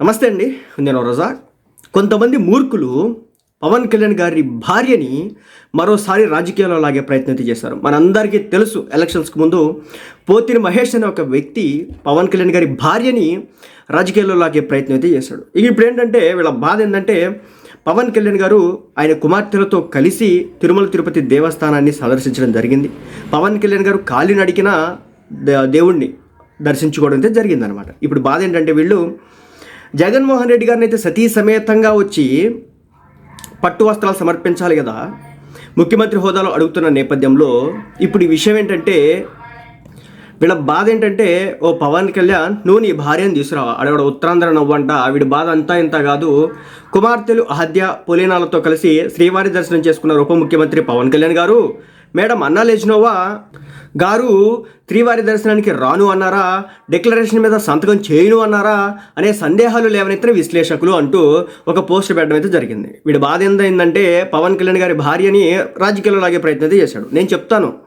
నమస్తే అండి నేను రోజా కొంతమంది మూర్ఖులు పవన్ కళ్యాణ్ గారి భార్యని మరోసారి రాజకీయాల్లో లాగే ప్రయత్నం చేశారు. మనందరికీ తెలుసు ఎలక్షన్స్కి ముందు పోతిని మహేష్ అనే ఒక వ్యక్తి పవన్ కళ్యాణ్ గారి భార్యని రాజకీయాల్లో లాగే ప్రయత్నం అయితే చేశాడు. ఇక ఇప్పుడు ఏంటంటే వీళ్ళ బాధ ఏంటంటే పవన్ కళ్యాణ్ గారు ఆయన కుమార్తెలతో కలిసి తిరుమల తిరుపతి దేవస్థానాన్ని సందర్శించడం జరిగింది. పవన్ కళ్యాణ్ గారు కాలిని అడిగిన దే- దేవుణ్ణి దర్శించుకోవడం అయితే జరిగిందనమాట ఇప్పుడు బాధ ఏంటంటే వీళ్ళు జగన్మోహన్ రెడ్డి గారిని అయితే సతీ సమేతంగా వచ్చి పట్టు వస్త్రాలు సమర్పించాలి కదా. ముఖ్యమంత్రి హోదాలో అడుగుతున్న నేపథ్యంలో ఇప్పుడు ఈ విషయం ఏంటంటే వీళ్ళ బాధ ఏంటంటే ఓ పవన్ కళ్యాణ్ నువ్వు నీ భార్యను తీసుకురావా? ఆవిడ ఉత్తరాంధ్ర నవ్వంట ఆవిడ బాధ అంతా ఇంత కాదు. కుమార్తెలు అహద్య పులినాలతో కలిసి శ్రీవారి దర్శనం చేసుకున్నారు ఉప ముఖ్యమంత్రి పవన్ కళ్యాణ్ గారు. మేడం అన్నా లేచినోవా? గారు త్రివారి దర్శనానికి రాను అన్నారా? డిక్లరేషన్ మీద సంతకం చేయను అన్నారా? అనే సందేహాలు లేవనెత్తిన విశ్లేషకులు అంటూ ఒక పోస్ట్ పెట్టడం అయితే జరిగింది. వీడి బాధ ఏంటంటే పవన్ కళ్యాణ్ గారి భార్యని రాజకీయాల్లో లాగే ప్రయత్నం అయితే చేశాడు. నేను చెప్తాను.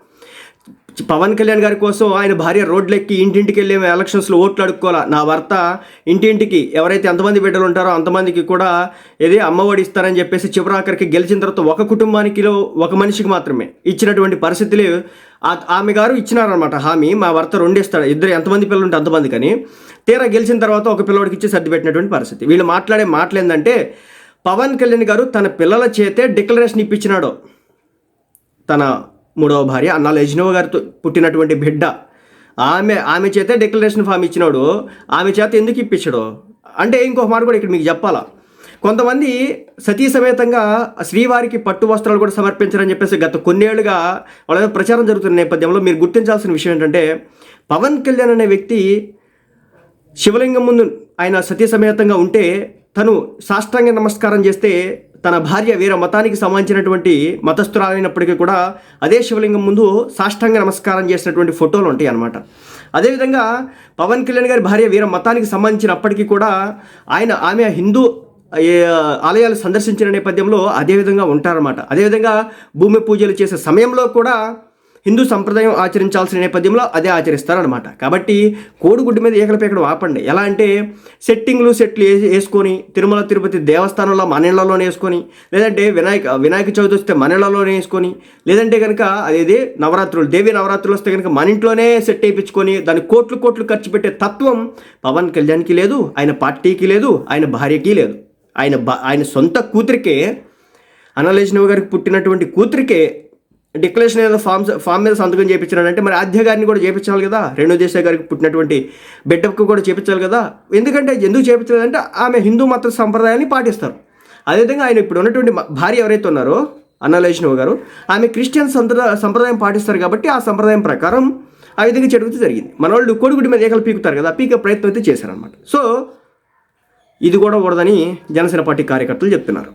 పవన్ కళ్యాణ్ గారి కోసం ఆయన భార్య రోడ్లెక్కి ఇంటింటికి వెళ్ళి ఎలక్షన్స్లో ఓట్లు అడుక్కోవాలా నా భర్త ఇంటింటికి ఎవరైతే ఎంతమంది బిడ్డలు ఉంటారో అంతమందికి కూడా ఏది అమ్మఒడి ఇస్తారని చెప్పేసి చివరాఖరికి గెలిచిన తర్వాత ఒక కుటుంబానికిలో ఒక మనిషికి మాత్రమే ఇచ్చినటువంటి పరిస్థితులు ఆ- ఆమె గారు ఇచ్చినారనమాట హామీ మా భర్త రెండేస్తాడు. ఇద్దరు ఎంతమంది పిల్లలు ఉంటే అంతమంది కానీ. తీరా గెలిచిన తర్వాత ఒక పిల్లవాడికి ఇచ్చి సర్ది పెట్టినటువంటి పరిస్థితి. వీళ్ళు మాట్లాడే మాటలు ఏంటంటే పవన్ కళ్యాణ్ గారు తన పిల్లల చేతే డిక్లరేషన్ ఇప్పించినాడు. తన మూడవ భార్య అన్నా లెజ్నోవ్ గారితో పుట్టినటువంటి బిడ్డ. ఆమె ఆమె చేతే డిక్లరేషన్ ఫామ్ ఇచ్చినాడు. ఆమె చేత ఎందుకు ఇప్పించాడు? అంటే ఇంకొక మాట కూడా ఇక్కడ మీకు చెప్పాలా? కొంతమంది సతీ సమేతంగా శ్రీవారికి పట్టు వస్త్రాలు కూడా సమర్పించారని చెప్పేసి గత కొన్నేళ్ళుగా వాళ్ళ ప్రచారం జరుగుతున్న నేపథ్యంలో మీరు గుర్తించాల్సిన విషయం ఏంటంటే పవన్ కళ్యాణ్ అనే వ్యక్తి శివలింగం ముందు ఆయన సతీ సమేతంగా ఉంటే తను సాష్టాంగ నమస్కారం చేస్తే తన భార్య వీర మతానికి సంబంధించినటువంటి మతస్థురాలైనప్పటికీ కూడా అదే శివలింగం ముందు సాష్టాంగ నమస్కారం చేసినటువంటి ఫోటోలు ఉంటాయి అన్నమాట. అదేవిధంగా పవన్ కళ్యాణ్ గారి భార్య వీర మతానికి సంబంధించినప్పటికీ కూడా ఆయన ఆమె హిందూ ఆలయాలు సందర్శించిన నేపథ్యంలో అదేవిధంగా ఉంటారన్నమాట. అదేవిధంగా భూమి పూజలు చేసే సమయంలో కూడా హిందూ సంప్రదాయం ఆచరించాల్సిన నేపథ్యంలో అదే ఆచరిస్తారనమాట కాబట్టి కోడిగుడ్డు మీద ఏకల పేకడం ఆపండి. ఎలా అంటే సెట్టింగ్లు సెట్లు వేసి- వేసుకొని తిరుమల తిరుపతి దేవస్థానంలో మనీళ్ళలోనే వేసుకొని లేదంటే వినాయక వినాయక చవితి వస్తే మనీళ్ళలోనే వేసుకొని లేదంటే కనుక అదేది నవరాత్రులు దేవి నవరాత్రులు వస్తే కనుక మన ఇంట్లోనే సెట్ వేయించుకొని దాని కోట్లు కోట్లు ఖర్చు పెట్టే తత్వం పవన్ కళ్యాణ్కి లేదు ఆయన పార్టీకి లేదు ఆయన భార్యకి లేదు. ఆయన ఆయన సొంత కూతురికే అనలేజ్నవ్ గారికి పుట్టినటువంటి కూతురికే డిక్లరేషన్ ఏదో ఫామ్ ఫామ్ మీద సంతకం చేయించినాడంటే మరి ఆద్య గారిని కూడా చేయించాలి కదా? రేణు దేశాయ్ గారికి పుట్టినటువంటి బిడ్డకు కూడా చేయించాలి కదా? ఎందుకంటే ఎందుకు చేయించలేదంటే ఆమె హిందూ మత సంప్రదాయాన్ని పాటిస్తారు. అదేవిధంగా ఆయన ఇప్పుడు ఉన్నటువంటి భార్య ఎవరైతే ఉన్నారో అన్నలేజ్నవ్ గారు ఆమె క్రిస్టియన్ సంప్రదా సంప్రదాయం పాటిస్తారు కాబట్టి ఆ సంప్రదాయం ప్రకారం ఆ విధంగా చెడుగుతూ జరిగింది. మన వాళ్ళు కోడిగుడి మీద ఏకలు పీకుతారు కదా పీకే ప్రయత్నం అయితే చేశారనమాట సో ఇది కూడా కూడదని జనసేన పార్టీ కార్యకర్తలు చెప్తున్నారు.